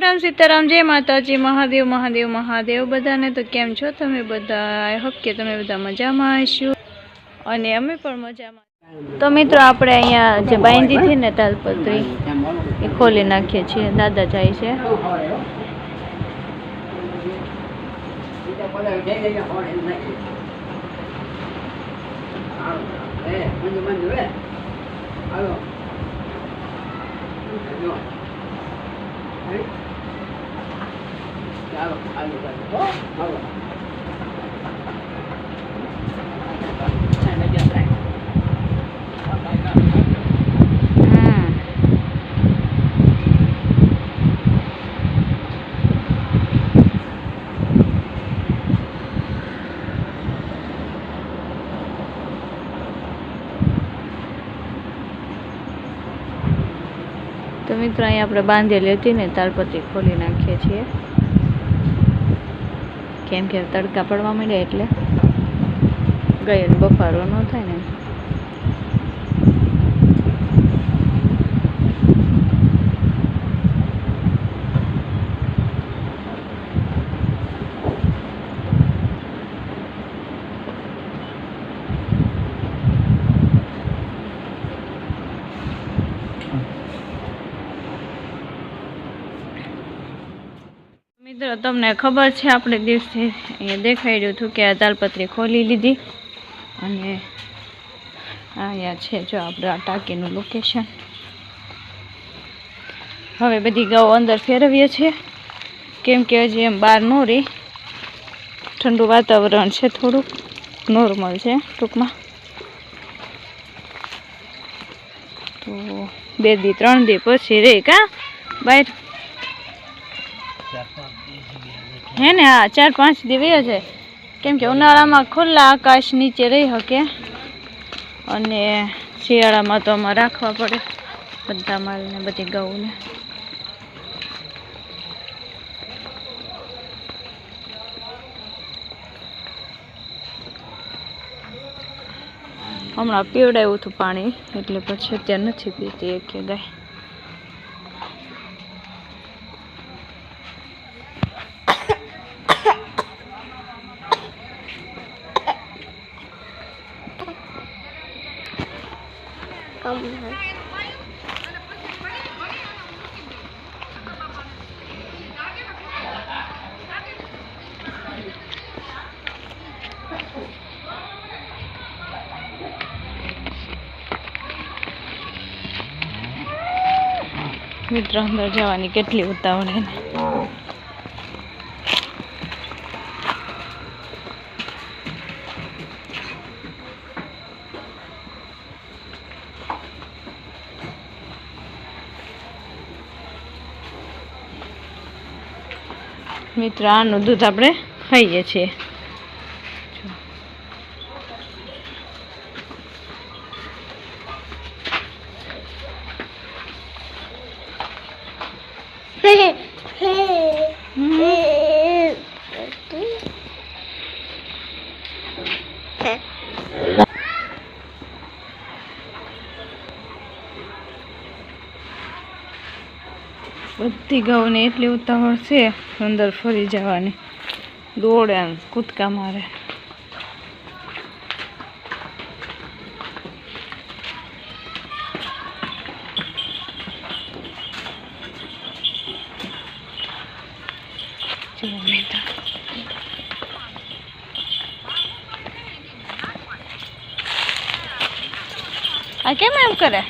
રામ સીતારામ, જય માતાજી, મહાદેવ મહાદેવ મહાદેવ. બધાને તો કેમ છો તમે બધા? આઈ હોપ કે તમે બધા મજામાં હશો. અને અમે પણ મજામાં. તો મિત્રો, આપણે અહીંયા જે બાંધી છે ને તાલપત્રી, એ ખોલી નાખીએ છીએ. દાદા જાય છે. હમ તો મિત્રો અહીંયા આપણે બાંધેલી હતી ને તાલપત્રી ખોલી નાખીએ છીએ કેમ કે તડકા પડવા માંડ્યા એટલે ગયેલ બફારો ન થાય ને. મિત્રો, તમને ખબર છે, આપણે દિવસે અહીંયા દેખાઈ રહ્યું હતું કે આ તાલપત્રી ખોલી લીધી અને અહીંયા છે જો આપણે આ ટાંકીનું લોકેશન હવે બધી ગાઉ અંદર ફેરવીએ છીએ. કેમ કે હજી એમ બહાર ન રહી. ઠંડુ વાતાવરણ છે થોડુંક નોર્મલ છે ટૂંકમાં. તો બે દી, ત્રણ દી પછી રે કા બહાર? હે ને, હા, ચાર પાંચ દિવસ છે. કેમ કે ઉનાળામાં ખુલ્લા આકાશ નીચે રહી શકે અને શિયાળામાં તો આમાં રાખવા પડે બધા માલને, બધી ગૌને. હમણાં પીવડાવ્યું હતું પાણી, એટલે પછી અત્યારે નથી પીતી એક ગાય. મિત્ર અંદર જવાની કેટલી ઉતાવળ હે મિત્ર આનું દૂધ આપણે ખાઈએ છીએ. બધી ગાઉને એટલી ઉતાવળ છે અંદર ફરી જવાની. દોડે કૂદકા મારે. આ કેમ એમ કરે?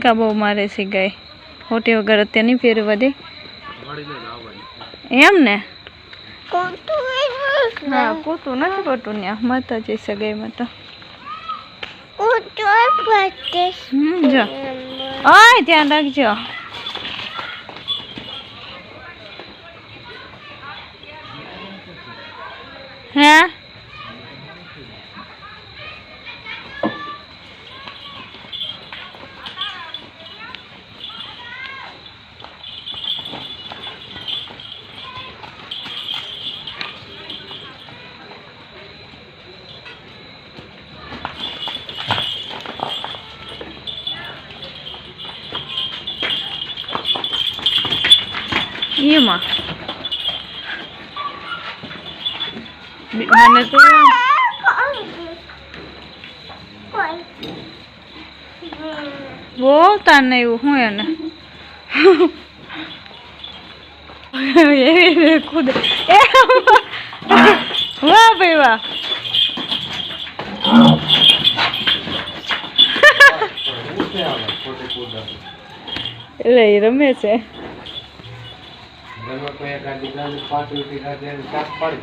કૂદકા બહુ મારે છે ગાય. હોટી વગર અત્યારે નહીં ફેરવા દે. એમ ને? હા, કોતું નથી પડતું ત્યાં માતાજી સગાઈમાં સગાઈ હમ, જો. ઓય, ધ્યાન રાખજો. હે? એમાં બી- મને તો બહુ તાર ને એવું હું એને એવી રીતે કૂદે એ વાહ ભાઈ વાહ એટલે એ રમે છે ઘરમાં કોઈ એકાદી ગાડી પાંચ રૂપિયા ખાતે શાક પાડી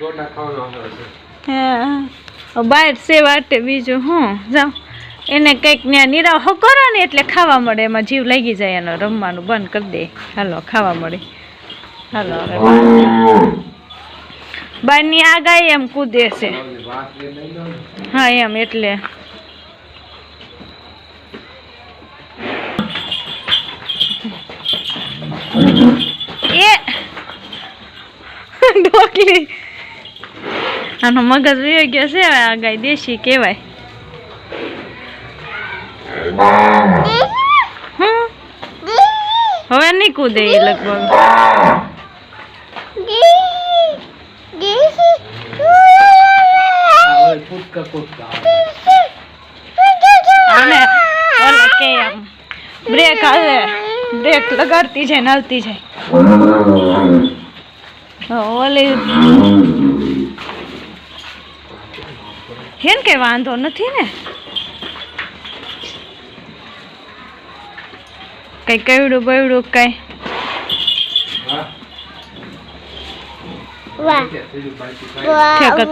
દોડા ખાવાનો હા. બહાર છે વાટે બીજું હું જાઉં. એને કંઈક ત્યાં નિરાહ કરો ને એટલે ખાવા મળે. એમાં જીવ લાગી જાય એનો રમવાનું બંધ કરી દે. હાલો ખાવા મળે. હાલો હવે બહારની આ ગાય એમ કૂદે છે. હા એમ એટલે. એ. ઢોકલી. આનો મગજ વયો ગયો છે આ ગાય દેશી કહેવાય. હવે નહીં કૂદે એ લગભગ. બ્રેક આવે. બ્રેક લગાડતી જાય ને આવતી જાય ઓલી હેન કઈ વાંધો નથી ને? કઈ કવડું બવડું કઈ?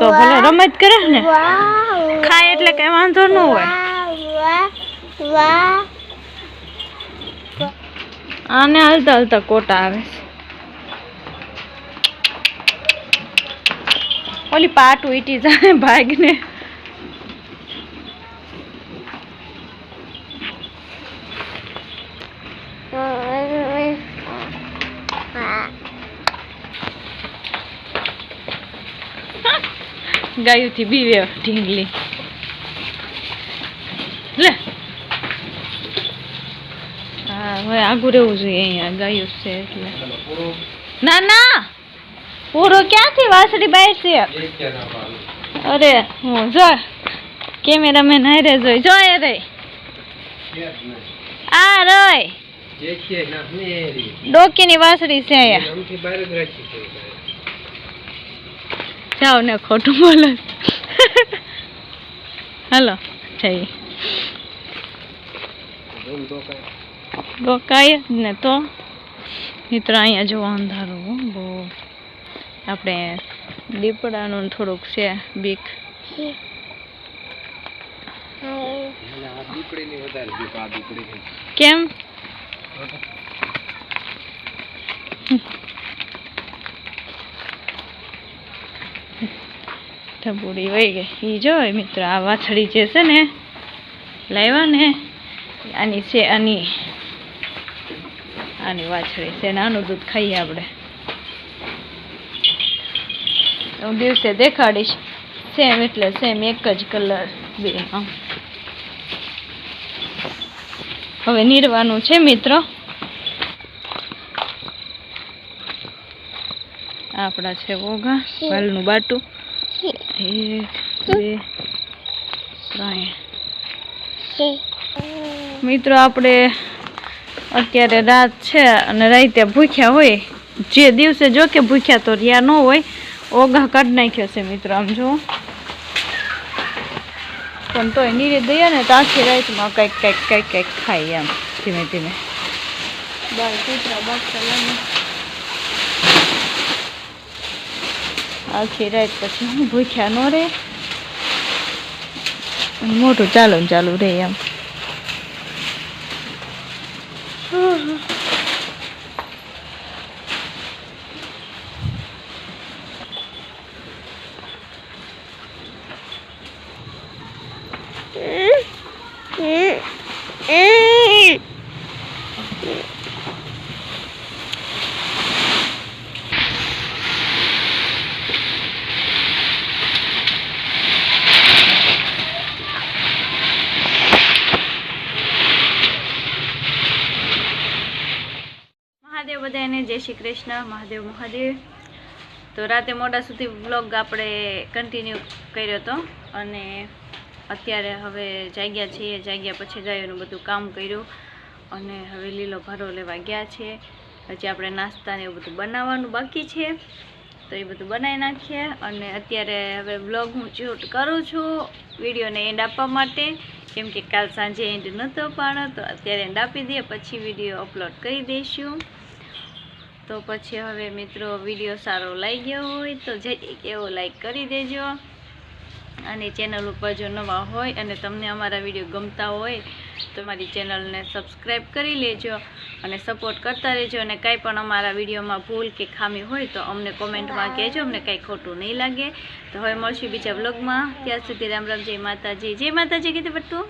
તો ભલે રમત કરે ને. ખાય એટલે કઈ વાંધો ન હોય. આને હલતા હલતા કોટા આવે ઓલી પાટ ઉઈટી જાય ભાગને. ગાયુંથી બીવે ઢીંગલી. લે. હા, હવે આગું રહેવું જોઈએ અહીંયા, ગાયું છે એટલે ના ના પૂરો ક્યાંથી વાસળી બહાર છે. અરે, હું જો, કેમેરામેન હારે જોઈ જો એ રે. આ રહી. ડોકીની વાસળી છે અહીંયા જાઓ ને ખોટું બોલો હાલો, જઈએ રોકાય જ ને તો. મિત્ર અહીંયા જો અંધારું બહુ. આપણે દીપડાનું થોડુંક છે, બીક. કેમ? ઢબુડી વહી ગઈ. ઈ જો મિત્ર, આ વાછડી જે છે ને લાવ્યા ને, આની છે આની. આની વાછળી છે નાનું દૂધ ખાઈએ આપણે. હું દિવસે દેખાડીશ સેમ એટલે સેમ એક જ કલર બે હવે નીરવાનું છે મિત્રો. આપણા છે ઓઘા વાલનું બાટું. એક બે ત્રણ. મિત્રો આપણે અત્યારે રાત છે અને રાતે ભૂખ્યા હોય. જે દિવસે જો કે ભૂખ્યા તો રહ્યા ન હોય. ઓઘા કાઢી નાખ્યો છે મિત્રો આમ જો પણ તોય નીરે દઈએ ને તો આખી રાતમાં કંઈક કંઈક કંઈક કંઈક ખાઈ એમ ધીમે ધીમે. આખી રાત પછી હું ભૂખ્યા ન રહે. મોટું ચાલુ ચાલુ રહે એમ. Mm-hmm. બધાને જય શ્રી કૃષ્ણ, મહાદેવ મહાદેવ. તો રાતે મોડા સુધી વ્લોગ આપણે કન્ટિન્યુ કર્યો હતો અને અત્યારે હવે જાગ્યા છીએ, જાગ્યા પછી ગાયોનું બધું કામ કર્યું અને હવે લીલો ભારો લેવા ગયા છે. પછી આપણે નાસ્તાને એવું બધું બનાવવાનું બાકી છે. તો એ બધું બનાવી નાખીએ અને અત્યારે હવે બ્લોગ હું શૂટ કરું છું વિડીયોને એન્ડ આપવા માટે. કેમ કે કાલ સાંજે એન્ડ નહોતો પાડો તો અત્યારે એન્ડ આપી દઈએ, પછી વીડિયો અપલોડ કરી દઈશું. તો પછી હવે મિત્રો વીડિયો સારો લાગ્યો હોય તો જઈ એવો લાઈક કરી દેજો. અને ચેનલ ઉપર જો નવા હોય અને તમને અમારા વીડિયો ગમતા હોય તો મારી ચેનલને સબસ્ક્રાઈબ કરી લેજો અને સપોર્ટ કરતા રહેજો. અને કાંઈ પણ અમારા વિડીયોમાં ભૂલ કે ખામી હોય તો અમને કોમેન્ટમાં કહેજો, અમને કાંઈ ખોટું નહીં લાગે. તો હવે મળશું બીજા બ્લોગમાં ત્યાં સુધી રામ રામ, જય માતાજી. જય માતાજી કીધું બટ્ટુ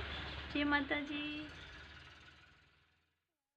જય માતાજી.